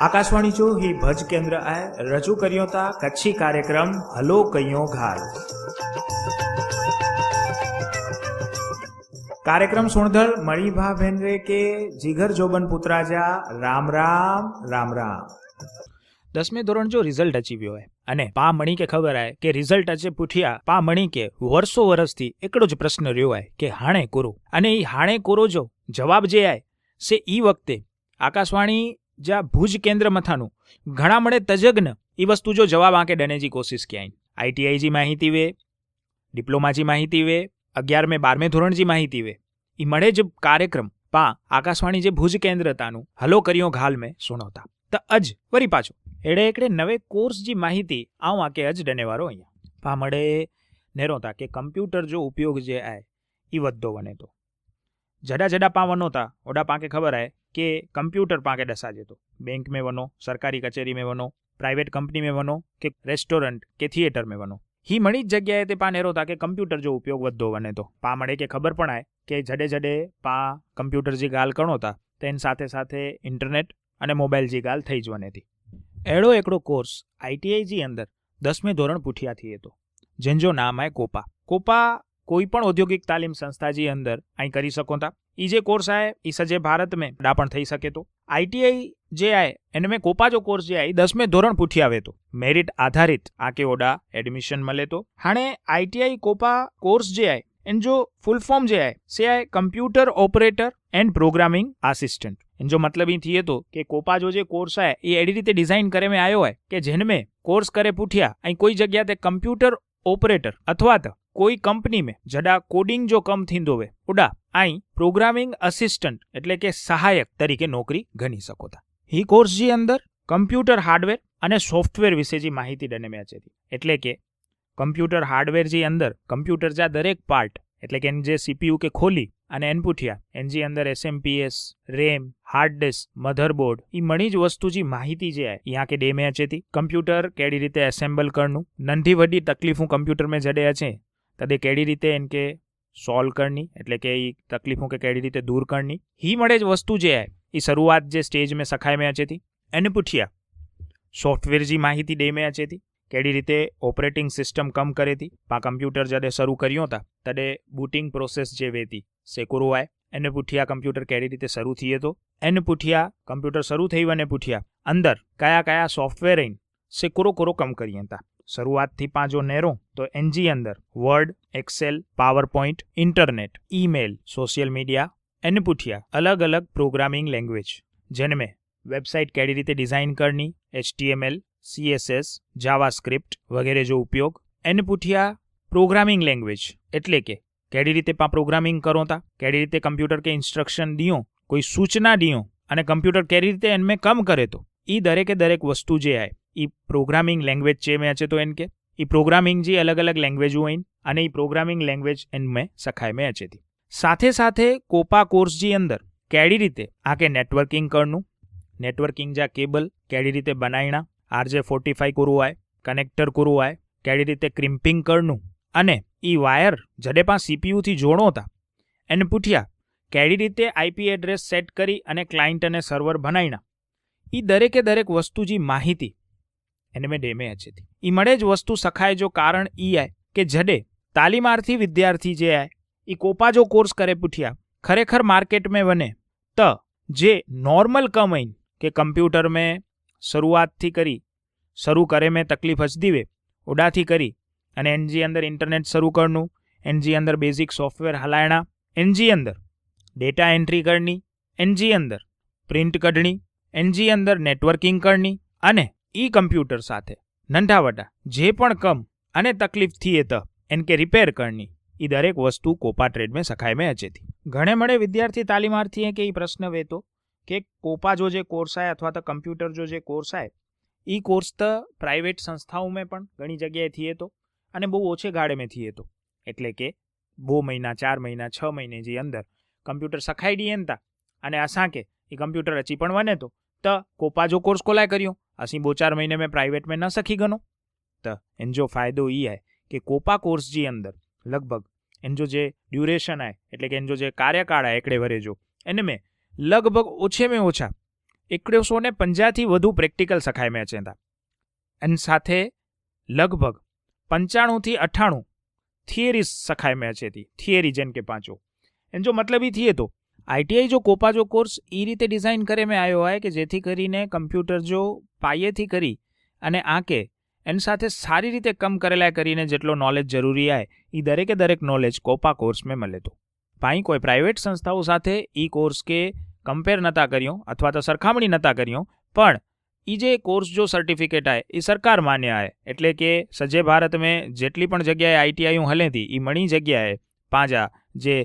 આકાશવાણી જો હી ભજ કેન્દ્ર આય રજૂ કર્યો તા કચ્છી કાર્યક્રમ હલો કયો ઘાલ કાર્યક્રમ સુણધર મણીભા ભેનવે કે જીગર જોબન પુત્રાજા રામ રામ રામ રામ. દસમે ધોરણ જો રિઝલ્ટ અચી હોય, અને પા મણી કે ખબર આય કે રિઝલ્ટ આજે પૂઠ્યા, પા મણી કે વર્ષો વર્ષથી એકડો જ પ્રશ્ન રહ્યો હોય કે હાણે કોરો? અને એ હાણે કોરો જો જવાબ જે આય સે ઈ વખતે આકાશવાણી જ્યાં ભુજ કેન્દ્ર મથાનું ઘણા મળે તજજ્ઞ એ વસ્તુ જો જવાબ આંકે ડનેજી કોશિશ ક્યાંય આઈટીઆઈજી માહિતી વે, ડિપ્લોમાજી માહિતી વે, અગિયારમે બારમે ધોરણજી માહિતી વે. એ મળે જ કાર્યક્રમ. પા આકાશવાણી જે ભુજ કેન્દ્ર તાનું હલો કર્યો ઘાલ મેં સુણવતા તો અજ, વરી પાછો. એડે એકડે નવે કોર્સ जी માહિતી આવું આ કે જ ડનેવારો અહીંયા. પામડે નેરો તા કે કમ્પ્યુટર જો ઉપયોગ જે આય એ વધતો વને તો. જડા જડા પા વનો તા, ઓડા પાકે ખબર આય કે કમ્પ્યુટર પાકે ડસા જતો બેંક મેં વનો, સરકારી કચેરી મેં વનો, પ્રાઇવેટ કંપની મેં વનો, કે રેસ્ટોરન્ટ, કે થિયેટર મેં વનો. હી મળી જ જગ્યાએ તે પા નેરો તા કે કમ્પ્યુટર જો ઉપયોગ વધતો વને તો. પા મળે કે ખબર પણ આય કે જડે જડે પા કમ્પ્યુટર જે ગાલ કણો તા, તેની સાથે સાથે ઇન્ટરનેટ અને મોબાઈલ જે ગાલ થઈ જ વનેતી એડો એકડો કોર્સ આઈટીઆઈજી અંદર દસમે ધોરણ પૂઠિયાથી હતો. જેનજો નામ આય કોપા. કોપા કોઈ પણ ઔદ્યોગિક તાલીમ સંસ્થાજી અંદર અહીં કરી શકો તા. ઈ જે કોર્સ આય, ઈ સજે ભારત में ડાપણ થઈ શકે તો. આઈટીઆઈ જે આય, એને મેં કોપા જો કોર્સ જે આય દસમે ધોરણ પૂઠી આવે તો મેરિટ આધારિત આકે ઓડા એડમિશન મળે તો. હાણે આઈટીઆઈ કોપા કોર્સ જે આય इनजो फुल फॉर्म जे आहे से आहे computer operator and programming assistant जो मतिलबु ईअं थिए थो की कोपा जो जे कोर्स आहे इहे अहिड़ी रीते डिज़ाइन करे में आयो आहे की जिन में कोर्स करे पुठियां ऐं कोई जॻह ते कंप्यूटर ऑपरेटर अथवा त कोई कंपनी में जॾा कोडिंग जो कमु थींदो हुए ओॾा ऐं प्रोग्रामिंग असिस्टेंट એટલે કે સહાયક તરીકે નોકરી ગણી શકો था ही કોર્સ જે અંદર કમ્પ્યુટર હાર્ડવેર અને સોફ્ટવેર વિશે જે માહિતી ડને મેં અચે એટલે કે કમ્પ્યુટર હાર્ડવેર જે અંદર, કમ્પ્યુટર જા દરેક પાર્ટ એટલે કે એની જે સીપીયુ કે ખોલી અને એનપુઠિયા એની અંદર SMPS RAM hard disk motherboard એ મણી જ વસ્તુ જે માહિતી જે અહીંયા કે ડેમેજ હતી. કમ્પ્યુટર કેડી રીતે એસેમ્બલ કરનું નંધી વડી તકલીફું કમ્પ્યુટર મેં જડે છે તદે કેડી રીતે એન કે સોલ્વ કરની, એટલે કે એ તકલીફો કે કેડી રીતે દૂર કરની હી મળે જ વસ્તુ જે એ શરૂઆત જે સ્ટેજ મેં સખાય મેં છે એનપુઠિયા સોફ્ટવેર જે માહિતી ડે મેં છે કેવી રીતે ઓપરેટિંગ સિસ્ટમ કમ કરે હતી પા કમ્પ્યુટર જ્યારે શરૂ કર્યું હતા ત્યારે બૂટિંગ પ્રોસેસ જે વેતી સેકુરોવાય એને પૂઠિયા કમ્પ્યુટર કેવી રીતે શરૂ થઈ હતો એને પૂઠિયા કમ્પ્યુટર શરૂ થયું અને પૂઠિયા, અંદર કયા કયા સોફ્ટવેર રહીને સેકુરો કોરો કમ કરી હતા શરૂઆતથી પાંચો નેરો, તો એનજી અંદર Word Excel PowerPoint internet email social media એને પૂઠિયા, અલગ અલગ પ્રોગ્રામિંગ લેંગ્વેજ જેને મેં વેબસાઇટ કેવી રીતે ડિઝાઇન કરની એચટીએમએલ સીએસએસ, જાવાસ્ક્રિપ્ટ વગેરે જો ઉપયોગ, એને પૂઠ્યા પ્રોગ્રામિંગ લેંગ્વેજ એટલે કે કેડી રીતે પ્રોગ્રામિંગ કરો તા, કેડી રીતે કમ્પ્યુટર કે ઇન્સ્ટ્રક્શન દિયો કોઈ સૂચના દિયો અને કમ્પ્યુટર કેવી રીતે એનમે કમ કરે તો એ દરેકે દરેક વસ્તુ જે આય એ પ્રોગ્રામિંગ લેંગ્વેજ છે મેં છે તો એન કે એ પ્રોગ્રામિંગ જે અલગ અલગ લેંગ્વેજ હોય અને એ પ્રોગ્રામિંગ લેંગ્વેજ એન મેં સખાય મેં છે સાથે સાથે કોપા કોર્સ કોર્સની અંદર, કેડી રીતે, આ કે નેટવર્કિંગ કરનું, નેટવર્કિંગ જા કેબલ, કેડી રીતે બનાયણા આરજે ફોર્ટી ફાઈવ કરવું હોય કનેક્ટર કરવું હોય કેવી રીતે ક્રિમ્પિંગ કરનું, અને એ વાયર જડેપા સીપીયુથી જોડોતા એને પૂછ્યા કેવી રીતે આઈપી એડ્રેસ સેટ કરી અને ક્લાયન્ટ અને સર્વર બનાવીના એ દરેકે દરેક વસ્તુ જે માહિતી. એને મેં ડેમે હતી. એ મળે જ વસ્તુ સખાય જો કારણ ઈ આય કે જડે તાલીમાર્થી વિદ્યાર્થી જે આય એ કોપા જો કોર્સ કરે પૂઠ્યા, ખરેખર માર્કેટ મેં બને ત, જે નોર્મલ કમાઈન કે કમ્પ્યુટર મેં શરૂઆતથી કરી શરૂ કરે મેં તકલીફ હજ દીવે ઉડાથી કરી. અને એનજી અંદર ઇન્ટરનેટ શરૂ કરનું. એનજી અંદર બેઝિક સોફ્ટવેર હલાયણા. એનજી અંદર ડેટા એન્ટ્રી કરની. એનજી અંદર પ્રિન્ટ કઢણી. એનજી અંદર નેટવર્કિંગ કરની. અને ઈ કમ્પ્યુટર સાથે નંઢાવટા જે પણ કમ અને તકલીફ થઈએ તો એન કે રિપેર કરની. એ દરેક વસ્તુ કોપા ટ્રેડ મેં સખાય મેં અચેથી ઘણે મળે વિદ્યાર્થી તાલીમાર્થીએ કે એ પ્રશ્ન વેતો કે કોપા જો જે કોર્સ આય અથવા તો કમ્પ્યુટર જો જે કોર્સ આય એ કોર્સ તો પ્રાઇવેટ સંસ્થાઓમાં પણ ઘણી જગ્યાએ થઈએ તો, અને બહુ ઓછે ગાળે મેં થઈએ તો. એટલે કે બહુ મહિના, ચાર મહિના, છ મહિને જે અંદર કમ્પ્યુટર સખાઈ દઈએ ને તા, અને અસાં કે એ કમ્પ્યુટર અચી પણ વને તો, ત કોપાજો કોર્સ કોલાય કર્યો, અસી બહુ ચાર મહિને મેં પ્રાઇવેટમાં ન સખી ગનો તો એનજો ફાયદો એ આય કે કોપા કોર્સ જે અંદર લગભગ એનજો જે ડ્યુરેશન આય, એટલે કે એનજો જે કાર્યકાળ આય એકડે વરેજો એને મેં લગભગ ઓછે મેં ઓછા એકવીસો ને પંજાથી વધુ પ્રેક્ટિકલ સખાય મેચ હતા અને સાથે લગભગ પંચાણુંથી અઠાણું થિયરી સખાય મેચ હતી થિયરી જેમ કે પાંચો. એનો જો મતલબ એ થઈએ તો આઈટીઆઈ જો કોપા જો કોર્સ એ રીતે ડિઝાઇન કરે મેં આવ્યો હોય કે જેથી કરીને કમ્પ્યુટર જો પાયેથી કરી અને આંકે, એની સાથે સારી રીતે કમ કરેલા કરીને જેટલો નોલેજ જરૂરી આવે એ દરેકે દરેક નોલેજ કોપા કોર્સ મેં મળે તો. ભાઈ કોઈ પ્રાઇવેટ સંસ્થાઓ સાથે ઈ કોર્સ કે કમ્પેર નહોતા કર્યો અથવા તો સરખામણી નહોતા કર્યો, પણ એ જે કોર્સ જો સર્ટિફિકેટ આવે એ સરકાર માન્ય આવે એટલે કે સજે ભારત મેં જેટલી પણ જગ્યાએ આઈટીઆઈ હલે હતી એ મણી જગ્યાએ પાંજા જે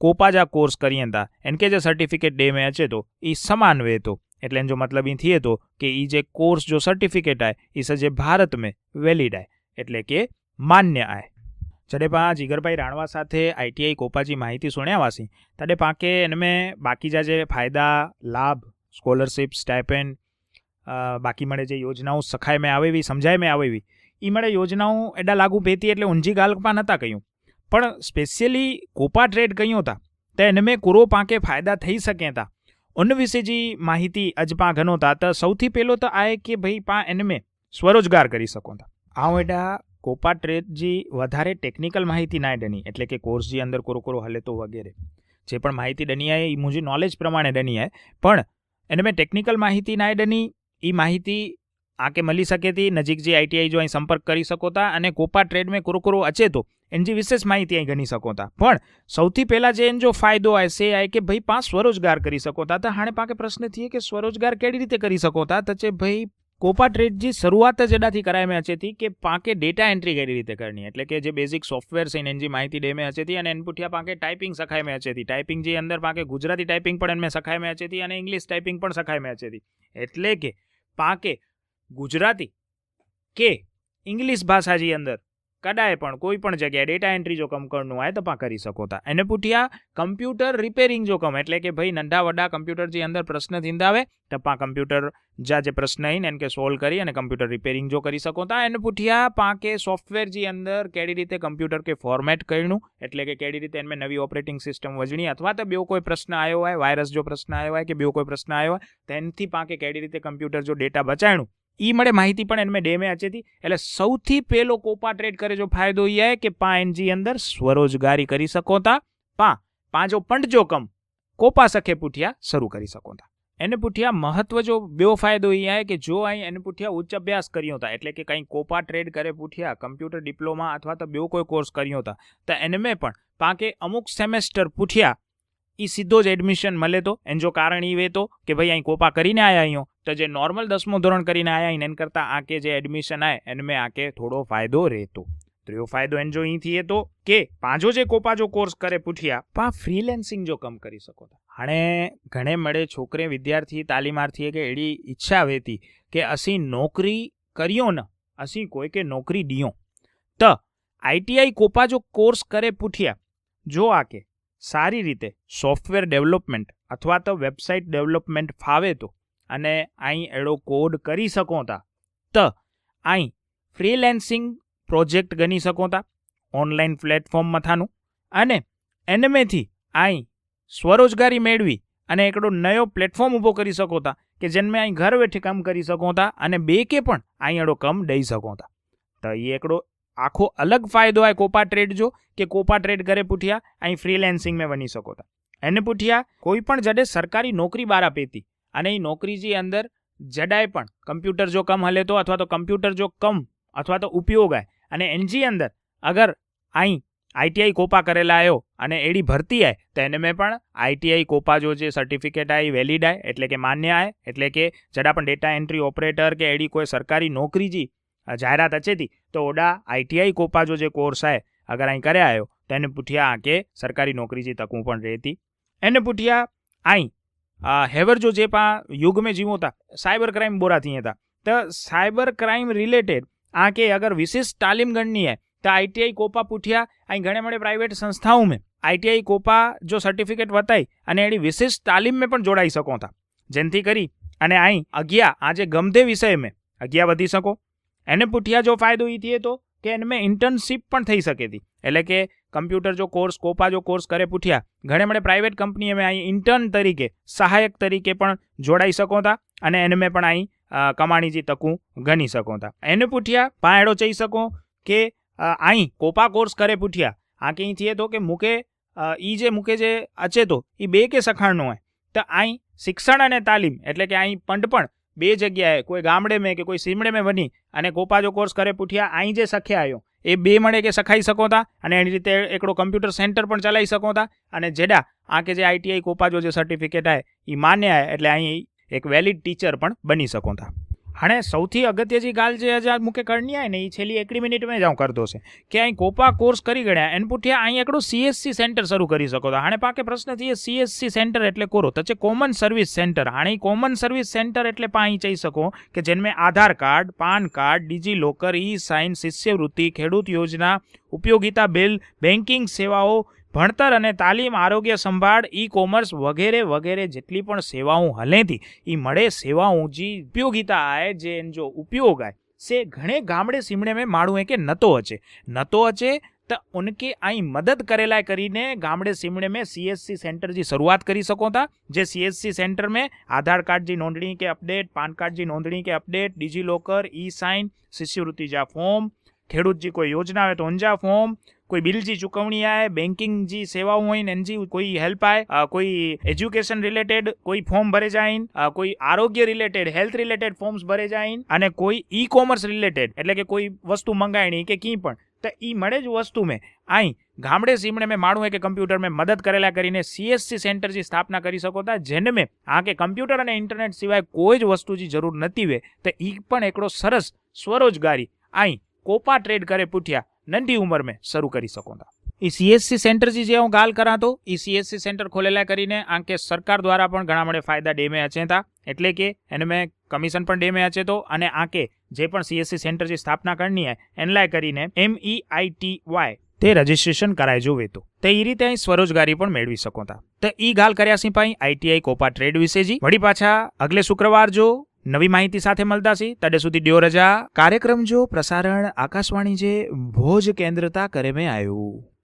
કોપાજા કોર્સ કરીએ હતા એને કે જે સર્ટિફિકેટ ડે મેં અચે તો એ સમાન વે તો. એટલે જો મતલબ એ થઈએ તો કે એ જે કોર્સ જો સર્ટિફિકેટ આવે એ સજે ભારત મેં વેલિડ આવે એટલે કે માન્ય આવે જડે પા જીગરભાઈ રાણવા સાથે આઈટીઆઈ કોપાજી માહિતી સુણ્યાવાસી તડે પાકે એનમે બાકી જા જે ફાયદા, લાભ, સ્કોલરશિપ સ્ટાઇપેન્ડ બાકી મળે જે યોજનાઓ સખાય મેં આવેવી, સમજાય મેં આવેવી એ મળે યોજનાઓ એડા લાગુ પેતી એટલે ઊંઝી ગાલપા નહોતા કહ્યું પણ સ્પેશિયલી કોપા ટ્રેડ કહ્યું હતા તો એને મેં કુરો પાકે ફાયદા થઈ શકે હતા ઉન વિશે જે માહિતી અજપા ઘણો હતા તો સૌથી પહેલો તો આ કે ભાઈ પા એને મેં સ્વરોજગાર કરી શકો હતા આ એડા કોપા ટ્રેડ જે વધારે ટેકનિકલ માહિતી ના ડની, એટલે કે કોર્સજી અંદર કોરો કોરો હલે તો વગેરે. જે પણ માહિતી ડની આવે એ મુજબ નોલેજ પ્રમાણે ડની આવે પણ એને મેં ટેકનિકલ માહિતી ના ડની એ માહિતી આકે મળી શકે હતી નજીક જે આઈટીઆઈ જો અહીં સંપર્ક કરી શકો હતા અને કોપા ટ્રેડ મેં કુરકુરો અચે તો એની વિશેષ માહિતી અહીં ગણી શકો હતા પણ સૌથી પહેલાં જે એનો જો ફાયદો આવે છે આ કે ભાઈ પા સ્વરોજગાર કરી શકો હતા તો હાણે પાકે પ્રશ્ન થઈએ કે સ્વરોજગાર કેવી રીતે કરી શકો હતા તો છે ભાઈ કોપા ટ્રેડજી શરૂઆત જ એનાથી કરાય મેં હચેથી કે પાકે ડેટા એન્ટ્રી કઈ રીતે કરવાની? એટલે કે જે બેઝિક સોફ્ટવેર છે, એની માહિતી ડે મેં હચેથી અને ઇનપુટિયા પાકે ટાઈપિંગ સખાય મેં હચેથી ટાઈપિંગ જે અંદર પાંકે ગુજરાતી ટાઈપિંગ પણ એમને સખાય મેં હચેથી અને ઇંગ્લિશ ટાઈપિંગ પણ સખાય મેં હચેથી એટલે કે પાંકે ગુજરાતી કે ઇંગ્લિશ ભાષાજી અંદર કડાય પણ કોઈ પણ જગ્યાએ ડેટા એન્ટ્રી જો કમ કરનું હોય તો પા કરી શકો હતા એને પૂઠ્યા કમ્પ્યુટર રિપેરિંગ જો કમ એટલે કે ભાઈ નંઢા વડા કમ્પ્યુટર જે અંદર પ્રશ્ન થીંદા આવે તો પા કમ્પ્યુટર જા જે પ્રશ્ન આવીને એને કે સોલ્વ કરી અને કમ્પ્યુટર રિપેરિંગ જો કરી શકો હતા એને પૂઠ્યા પાકે સોફ્ટવેર જે અંદર કેડી રીતે કમ્પ્યુટર કે ફોર્મેટ કર્યું એટલે કે કેડી રીતે એને નવી ઓપરેટિંગ સિસ્ટમ વજણી અથવા તો બેવો કોઈ પ્રશ્ન આવ્યો હોય વાયરસ જો પ્રશ્ન આવ્યો હોય કે બેવો કોઈ પ્રશ્ન આવ્યો હોય તેનથી પાકે કેડી રીતે કમ્પ્યુટર જો ડેટા બચાવ્યું ઈ મળે, માહિતી પણ એને ડેમે અચેતી એટલે સૌથી પહેલો કોપા ટ્રેડ કરે જો ફાયદો એ આવે કે પા એનજી અંદર સ્વરોજગારી કરી શકો તા પા પાંચો પંડજો કમ કોપા સખે પૂઠિયા શરૂ કરી શકો તા એને પૂઠિયા મહત્વ જો બેવો ફાયદો એ આવે કે જો અહીં એને પૂઠિયા ઉચ્ચ અભ્યાસ કર્યો હતા એટલે કે કંઈ કોપા ટ્રેડ કરે પૂઠિયા, કમ્પ્યુટર ડિપ્લોમા અથવા તો બેવો કોઈ કોર્સ કર્યો હતા તો એને મેં પણ પાકે અમુક સેમેસ્ટર પૂઠ્યા એ સીધો જ એડમિશન મળે તો? એન જો કારણ એ તો કે ભાઈ અહીં કોપા કરીને આવ્યા અહીંયા તો જે નોર્મલ દસમું ધોરણ કરીને આવ્યા એને કરતાં આકે જે એડમિશન આવે એને મેં આકે થોડો ફાયદો રહેતો ત્રીજો ફાયદો એન જો અહીંથી એ તો કે પાંચો જે કોપા જો કોર્સ કરે પૂઠ્યા પા ફ્રીલેન્સિંગ જો કમ કરી શકો હાણે ઘણે મળે છોકરે વિદ્યાર્થી તાલીમાર્થીએ કે એડી ઈચ્છા વહેતી કે અસી નોકરી કર્યો ન, અસી કોઈ કે નોકરી દિયો ત આઈટીઆઈ કોપા જો કોર્સ કરે પૂઠ્યા, જો આકે સારી રીતે સોફ્ટવેર ડેવલપમેન્ટ અથવા તો વેબસાઇટ ડેવલપમેન્ટ ફાવે તો અને અહીં એડો કોડ કરી શકો તા. તો, અહીં ફ્રીલેન્સિંગ પ્રોજેક્ટ ગણી શકો તા ઓનલાઈન પ્લેટફોર્મ મથાનું. અને એનમેથી અહીં સ્વરોજગારી મેળવી અને એકડો નયો પ્લેટફોર્મ ઊભો કરી શકો તા, કે જેને અહીં ઘર બેઠે કામ કરી શકો તા અને બે કે પણ અહીં એડો કમ દઈ શકો તા. તો એ એકડો આખો અલગ ફાયદો આ કોપા ટ્રેડ જો કે કોપા ટ્રેડ કરે પૂઠિયા, અહીં ફ્રીલેન્સિંગ મેં બની શકો તા એને પૂઠિયા, કોઈ પણ જડે સરકારી નોકરી બાર આપેતી અને એ નોકરીજી અંદર જડાય પણ. કમ્પ્યુટર જો કમ હલે તો અથવા તો કમ્પ્યુટર જો કમ અથવા તો ઉપયોગ આય. અને એનજી અંદર અગર અહીં આઈટીઆઈ કોપા કરેલા આવ્યો અને એડી ભરતી આય, તો એને મેં પણ આઈટીઆઈ કોપા જો જે સર્ટિફિકેટ આય વેલિડ આય, એટલે કે માન્ય આય, એટલે કે જડા પણ ડેટા એન્ટ્રી ઓપરેટર કે એડી કોઈ સરકારી નોકરી જી જાહેરાત અચેતી. તો ઓડા આઈટીઆઈ કોપાજો જે કોર્સ છે અગર અહીં કર્યા આવ્યો તો એને પૂઠ્યા કે સરકારી નોકરી જે તકું પણ રહેતી. એને પૂઠ્યા અહીં હેવર જો જે પા યુગ મેં જીવોતા, સાયબર ક્રાઇમ બોરાથી હતા. તો સાયબર ક્રાઇમ રિલેટેડ આ કે અગર વિશેષ તાલીમ ગણની હે તો આઈટીઆઈ કોપા પૂઠ્યા અહીં ઘણે મળે પ્રાઇવેટ સંસ્થાઓ મેં આઈટીઆઈ કોપા જો સર્ટિફિકેટ વતાઈ, અને એની વિશેષ તાલીમ મેં પણ જોડાઈ શકો હતા જેનથી કરી, અને અહીં અગિયા, આજે ગમતે વિષય મેં અગિયા વધી શકો. એને પૂઠિયા જો ફાયદો એ થઈએ તો કે એને ઇન્ટર્નશીપ પણ થઈ શકે હતી એટલે કે કમ્પ્યુટર જો કોર્સ કોપા જો કોર્સ કરે પૂઠ્યા, ઘણે મળે પ્રાઇવેટ કંપની મેં અહીં ઇન્ટર્ન તરીકે, સહાયક તરીકે પણ જોડાઈ શકો હતા અને એને મેં પણ અહીં કમાણીજી તકું ગણી શકો હતા એને પૂઠ્યા પાયડો ચઈ શકો કે અહીં કોપા કોર્સ કરે પૂઠ્યા, આ કંઈ થયે તો કે મૂકે ઈ જે મૂકે જે અચેતો એ બે કે સખાણનો હોય. તો અહીં શિક્ષણ અને તાલીમ, એટલે કે અહીં પંડ પણ બે જગ્યાએ, કોઈ ગામડે મેં કે કોઈ સીમડે મેં બની અને કોપા જો કોર્સ કરે પૂઠ્યા અહીં જે સખ્યા આવ્યો એ બે મળે કે સખાઈ શકો હતા અને એની રીતે એકડો કમ્પ્યુટર સેન્ટર પણ ચલાવી શકો હતા અને જેડા, આ કે જે આઈટીઆઈ કોપા જો સર્ટિફિકેટ આવે એ માન્ય એટલે અહીં એક વેલિડ ટીચર પણ બની શકો તા હાણે સૌથી અગત્યજી ગાલ જે આજે મૂકે કરણી આય ને એ છેલ્લી એકડી મિનિટ મેં જાઉં કરતો છે કે અહીં કોપા કોર્સ કરી ગણ્યા, એન પૂઠ્યા અહીં એકડું સીએસસી સેન્ટર શરૂ કરી શકો તો હાણે પાકે પ્રશ્ન થઈએ સીએસસી સેન્ટર એટલે કોરો. તો છે કોમન સર્વિસ સેન્ટર હાણે કોમન સર્વિસ સેન્ટર એટલે પા અહીં જઈ શકો કે જેનમે Aadhaar card, PAN card DigiLocker e sign શિષ્યવૃત્તિ, ખેડૂત યોજના, ઉપયોગિતા બિલ બેન્કિંગ સેવાઓ ભણતર અને તાલીમ આરોગ્ય સંભાળ ઈ કોમર્સ વગેરે વગેરે જેટલી પણ સેવાઓ હલેથી એ મળે સેવાઓ જી ઉપયોગિતા આય જે એન જો ઉપયોગ આય સે ઘણે ગામડે સીમડે में माण्हू है के नतो अचे नतो अचे त उनके અહીં મદદ કરેલા કરીને ગામડે સીમડે में सीएससी સેન્ટર જી શરૂઆત કરી શકો તા જે सीएससी સેન્ટર में આધાર કાર્ડ જી નોંધણી કે અપડેટ પાન કાર્ડ જી નોંધણી કે update DigiLocker e sign શિષ્યવૃત્તિ જા ફોર્મ ખેડૂત જી કોઈ યોજના આવે તો ઊંઝા ફોર્મ કોઈ બિલ જી ચુકવણી આય બેન્કિંગ જી સેવાઓ હોય ને એનજી કોઈ હેલ્પ આવે કોઈ એજ્યુકેશન રિલેટેડ કોઈ ફોર્મ ભરે જાય કોઈ આરોગ્ય રિલેટેડ હેલ્થ રિલેટેડ ફોર્મ્સ ભરે જાય અને કોઈ ઈ કોમર્સ રિલેટેડ એટલે કે કોઈ વસ્તુ મંગાવણી કે કંઈ પણ, તો એ મળે જ વસ્તુ મેં. અહીં ગામડે સીમણે મેં માણું કે કમ્પ્યુટર મેં મદદ કરેલા કરીને સીએસસી સેન્ટર જી સ્થાપના કરી શકો હતા જેને મેં આ કે કમ્પ્યુટર અને ઇન્ટરનેટ સિવાય કોઈ જ વસ્તુ જી જરૂર નથી વે તો એ પણ એકડો સરસ સ્વરોજગારી. અહીં કોપા ટ્રેડ કરે પૂઠ્યા નંઢી ઉંમર મેં શરૂ કરી શકો તા એ સીએસસી સેન્ટર જી હું ગાલ કરા તો એ સીએસસી સેન્ટર ખોલેલા કરીને આંકે સરકાર દ્વારા પણ ઘણા મળે ફાયદા ડેમે અચેતા એટલે કે એને મેં કમિશન પણ ડેમે અચે તો અને આંકે જે પણ સીએસસી સેન્ટર જે સ્થાપના કરની હે એનલાય કરીને M E I T Y તે રજિસ્ટ્રેશન કરાય જો વેતો તે એ રીતે અહીં સ્વરોજગારી પણ મેળવી શકો હતા તો ઈ ગાલ કર્યા સી પાઈ આઈટીઆઈ કોપા ટ્રેડ વિશે જી વળી પાછા અગલે શુક્રવાર જો નવી માહિતી સાથે મળતા સી તડે સુધી ડ્યો રજા. કાર્યક્રમ જો પ્રસારણ આકાશવાણી જે ભોજ કેન્દ્રતા કરે મેં આવ્યું